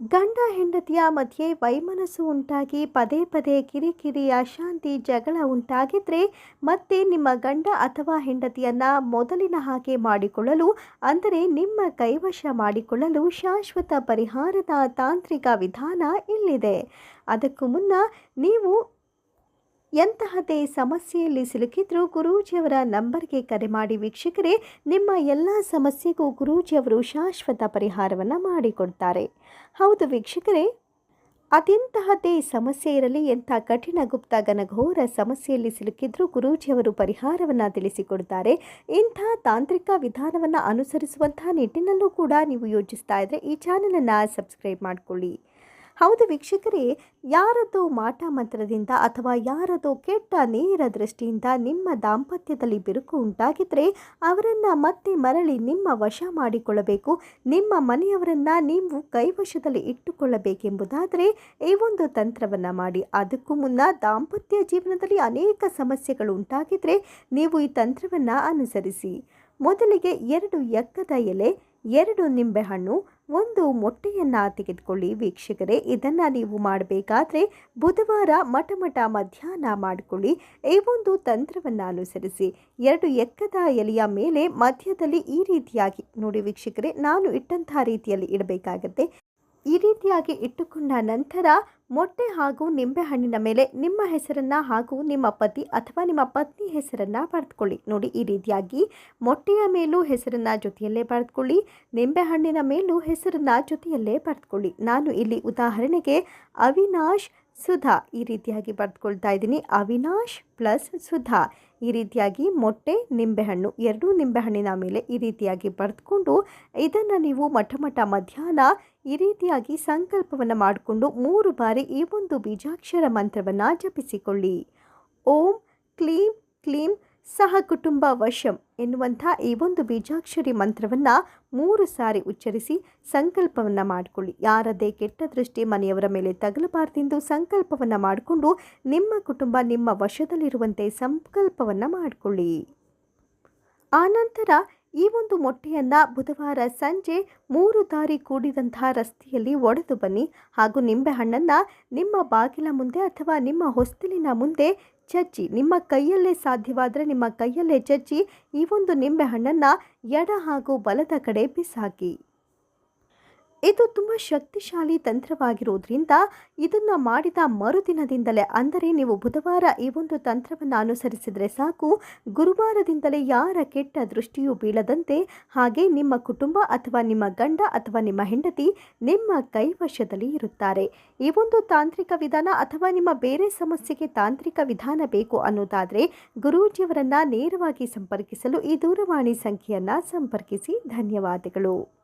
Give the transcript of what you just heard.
ಗಂಡ ಹೆಂಡತಿಯ ಮಧ್ಯೆ ವೈಮನಸ್ಸು ಉಂಟಾಗಿ ಪದೇ ಪದೇ ಕಿರಿಕಿರಿ ಅಶಾಂತಿ ಜಗಳ ಉಂಟಾಗಿದ್ರೆ ಮತ್ತೆ ನಿಮ್ಮ ಗಂಡ ಅಥವಾ ಹೆಂಡತಿಯನ್ನ ಮೊದಲಿನ ಹಾಗೆ ಮಾಡಿಕೊಳ್ಳಲು, ಅಂದರೆ ನಿಮ್ಮ ಕೈವಶ ಮಾಡಿಕೊಳ್ಳಲು ಶಾಶ್ವತ ಪರಿಹಾರದ ತಾಂತ್ರಿಕ ವಿಧಾನ ಇಲ್ಲಿದೆ. ಅದಕ್ಕೂ ಮುನ್ನ ನೀವು ಎಂತಹದೇ ಸಮಸ್ಯೆಯಲ್ಲಿ ಸಿಲುಕಿದ್ರೂ ಗುರೂಜಿಯವರ ನಂಬರ್ಗೆ ಕರೆ ಮಾಡಿ ವೀಕ್ಷಕರೇ, ನಿಮ್ಮ ಎಲ್ಲ ಸಮಸ್ಯೆಗೂ ಗುರೂಜಿಯವರು ಶಾಶ್ವತ ಪರಿಹಾರವನ್ನು ಮಾಡಿಕೊಡ್ತಾರೆ. ಹೌದು ವೀಕ್ಷಕರೇ ಅದೆಂತಹದ್ದೇ ಸಮಸ್ಯೆ ಇರಲಿ, ಎಂಥ ಕಠಿಣ ಗುಪ್ತ ಘನಘೋರ ಸಮಸ್ಯೆಯಲ್ಲಿ ಸಿಲುಕಿದ್ರೂ ಗುರೂಜಿಯವರು ಪರಿಹಾರವನ್ನು ತಿಳಿಸಿಕೊಡ್ತಾರೆ. ಇಂಥ ತಾಂತ್ರಿಕ ವಿಧಾನವನ್ನು ಅನುಸರಿಸುವಂತಹ ನಿಟ್ಟಿನಲ್ಲೂ ಕೂಡ ನೀವು ಯೋಚಿಸ್ತಾ ಇದ್ದರೆ ಈ ಚಾನಲನ್ನು ಸಬ್ಸ್ಕ್ರೈಬ್ ಮಾಡಿಕೊಳ್ಳಿ. ಹೌದು ವೀಕ್ಷಕರೇ, ಯಾರದೋ ಮಾಟ ಮಂತ್ರದಿಂದ ಅಥವಾ ಯಾರದೋ ಕೆಟ್ಟ ನೇರ ದೃಷ್ಟಿಯಿಂದ ನಿಮ್ಮ ದಾಂಪತ್ಯದಲ್ಲಿ ಬಿರುಕು ಉಂಟಾಗಿದ್ದರೆ ಅವರನ್ನು ಮತ್ತೆ ಮರಳಿ ನಿಮ್ಮ ವಶ ಮಾಡಿಕೊಳ್ಳಬೇಕು. ನಿಮ್ಮ ಮನೆಯವರನ್ನು ನೀವು ಕೈವಶದಲ್ಲಿ ಇಟ್ಟುಕೊಳ್ಳಬೇಕೆಂಬುದಾದರೆ ಈ ಒಂದು ತಂತ್ರವನ್ನು ಮಾಡಿ. ಅದಕ್ಕೂ ಮುನ್ನ ದಾಂಪತ್ಯ ಜೀವನದಲ್ಲಿ ಅನೇಕ ಸಮಸ್ಯೆಗಳು ಉಂಟಾಗಿದ್ದರೆ ನೀವು ಈ ತಂತ್ರವನ್ನು ಅನುಸರಿಸಿ. ಮೊದಲಿಗೆ ಎರಡು ಎಕ್ಕದ ಎಲೆ ಎರಡು ನಿಂಬೆಹಣ್ಣು, ಒಂದು ಮೊಟ್ಟೆಯನ್ನು ತೆಗೆದುಕೊಳ್ಳಿ. ವೀಕ್ಷಕರೇ, ಇದನ್ನು ನೀವು ಮಾಡಬೇಕಾದ್ರೆ ಬುಧವಾರ ಮಟಮಟ ಮಧ್ಯಾಹ್ನ ಮಾಡಿಕೊಳ್ಳಿ. ಈ ಒಂದು ತಂತ್ರವನ್ನು ಅನುಸರಿಸಿ. ಎರಡು ಎಕ್ಕದ ಎಲೆಯ ಮೇಲೆ ಮಧ್ಯದಲ್ಲಿ ಈ ರೀತಿಯಾಗಿ ನೋಡಿ ವೀಕ್ಷಕರೇ, ನಾನು ಇಟ್ಟಂತಹ ರೀತಿಯಲ್ಲಿ ಇಡಬೇಕಾಗತ್ತೆ. ಈ ರೀತಿಯಾಗಿ ಇಟ್ಟುಕೊಂಡ ನಂತರ ಮೊಟ್ಟೆ ಹಾಗೂ ನಿಂಬೆಹಣ್ಣಿನ ಮೇಲೆ ನಿಮ್ಮ ಹೆಸರನ್ನು ಹಾಗೂ ನಿಮ್ಮ ಪತಿ ಅಥವಾ ನಿಮ್ಮ ಪತ್ನಿ ಹೆಸರನ್ನು ಬರೆದುಕೊಳ್ಳಿ. ನೋಡಿ, ಈ ರೀತಿಯಾಗಿ ಮೊಟ್ಟೆಯ ಮೇಲೂ ಹೆಸರನ್ನು ಜೊತೆಯಲ್ಲೇ ಬರೆದುಕೊಳ್ಳಿ ನಿಂಬೆಹಣ್ಣಿನ ಮೇಲೂ ಹೆಸರನ್ನು ಜೊತೆಯಲ್ಲೇ ಬರೆದುಕೊಳ್ಳಿ. ನಾನು ಇಲ್ಲಿ ಉದಾಹರಣೆಗೆ ಅವಿನಾಶ್ ಸುಧಾ ಈ ರೀತಿಯಾಗಿ ಬರೆದುಕೊಳ್ತಾ ಇದ್ದೀನಿ. ಅವಿನಾಶ್ ಪ್ಲಸ್ ಸುಧಾ. ಈ ರೀತಿಯಾಗಿ ಮೊಟ್ಟೆ, ನಿಂಬೆಹಣ್ಣು, ಎರಡೂ ನಿಂಬೆಹಣ್ಣಿನ ಮೇಲೆ ಈ ರೀತಿಯಾಗಿ ಬರೆದುಕೊಂಡು ಇದನ್ನು ನೀವು ಮಠ ಮಠ ಮಧ್ಯಾಹ್ನ ಈ ರೀತಿಯಾಗಿ ಸಂಕಲ್ಪವನ್ನು ಮಾಡಿಕೊಂಡು ಮೂರು ಬಾರಿ ಈ ಒಂದು ಬೀಜಾಕ್ಷರ ಮಂತ್ರವನ್ನು ಜಪಿಸಿಕೊಳ್ಳಿ. ಓಂ ಕ್ಲೀಂ ಕ್ಲೀಂ ಸಹ ಕುಟುಂಬ ವಶಂ ಎನ್ನುವಂಥ ಈ ಒಂದು ಬೀಜಾಕ್ಷರಿ ಮಂತ್ರವನ್ನು ಮೂರು ಸಾರಿ ಉಚ್ಚರಿಸಿ ಸಂಕಲ್ಪವನ್ನು ಮಾಡಿಕೊಳ್ಳಿ. ಯಾರದೇ ಕೆಟ್ಟ ದೃಷ್ಟಿ ಮನೆಯವರ ಮೇಲೆ ತಗಲಬಾರ್ದೆಂದು ಸಂಕಲ್ಪವನ್ನು ಮಾಡಿಕೊಂಡು ನಿಮ್ಮ ಕುಟುಂಬ ನಿಮ್ಮ ವಶದಲ್ಲಿರುವಂತೆ ಸಂಕಲ್ಪವನ್ನು ಮಾಡಿಕೊಳ್ಳಿ. ಆನಂತರ ಈ ಒಂದು ಮೊಟ್ಟೆಯನ್ನು ಬುಧವಾರ ಸಂಜೆ ಮೂರು ದಾರಿ ಕೂಡಿದಂತಹ ರಸ್ತೆಯಲ್ಲಿ ಒಡೆದು ಬನ್ನಿ. ಹಾಗೂ ನಿಂಬೆಹಣ್ಣನ್ನು ನಿಮ್ಮ ಬಾಗಿಲ ಮುಂದೆ ಅಥವಾ ನಿಮ್ಮ ಹೊಸ್ತಿಲಿನ ಮುಂದೆ ಜಜ್ಜಿ ನಿಮ್ಮ ಕೈಯಲ್ಲೇ ಸಾಧ್ಯವಾದರೆ ನಿಮ್ಮ ಕೈಯಲ್ಲೇ ಚಚ್ಚಿ ಈ ಒಂದು ನಿಂಬೆಹಣ್ಣನ್ನು ಎಡ ಹಾಗೂ ಬಲದ ಕಡೆ ಬಿಸಾಕಿ. ಇದು ತುಂಬ ಶಕ್ತಿಶಾಲಿ ತಂತ್ರವಾಗಿರುವುದರಿಂದ ಇದನ್ನು ಮಾಡಿದ ಮರುದಿನದಿಂದಲೇ, ಅಂದರೆ ನೀವು ಬುಧವಾರ ಈ ಒಂದು ತಂತ್ರವನ್ನು ಅನುಸರಿಸಿದರೆ ಸಾಕು. ಗುರುವಾರದಿಂದಲೇ ಯಾರ ಕೆಟ್ಟ ದೃಷ್ಟಿಯೂ ಬೀಳದಂತೆ ಹಾಗೆ ನಿಮ್ಮ ಕುಟುಂಬ ಅಥವಾ ನಿಮ್ಮ ಗಂಡ ಅಥವಾ ನಿಮ್ಮ ಹೆಂಡತಿ ನಿಮ್ಮ ಕೈವಶದಲ್ಲಿ ಇರುತ್ತಾರೆ. ಈ ಒಂದು ತಾಂತ್ರಿಕ ವಿಧಾನ ಅಥವಾ ನಿಮ್ಮ ಬೇರೆ ಸಮಸ್ಯೆಗೆ ತಾಂತ್ರಿಕ ವಿಧಾನ ಬೇಕು ಅನ್ನೋದಾದರೆ ಗುರೂಜಿಯವರನ್ನು ನೇರವಾಗಿ ಸಂಪರ್ಕಿಸಲು ಈ ದೂರವಾಣಿ ಸಂಖ್ಯೆಯನ್ನು ಸಂಪರ್ಕಿಸಿ. ಧನ್ಯವಾದಗಳು.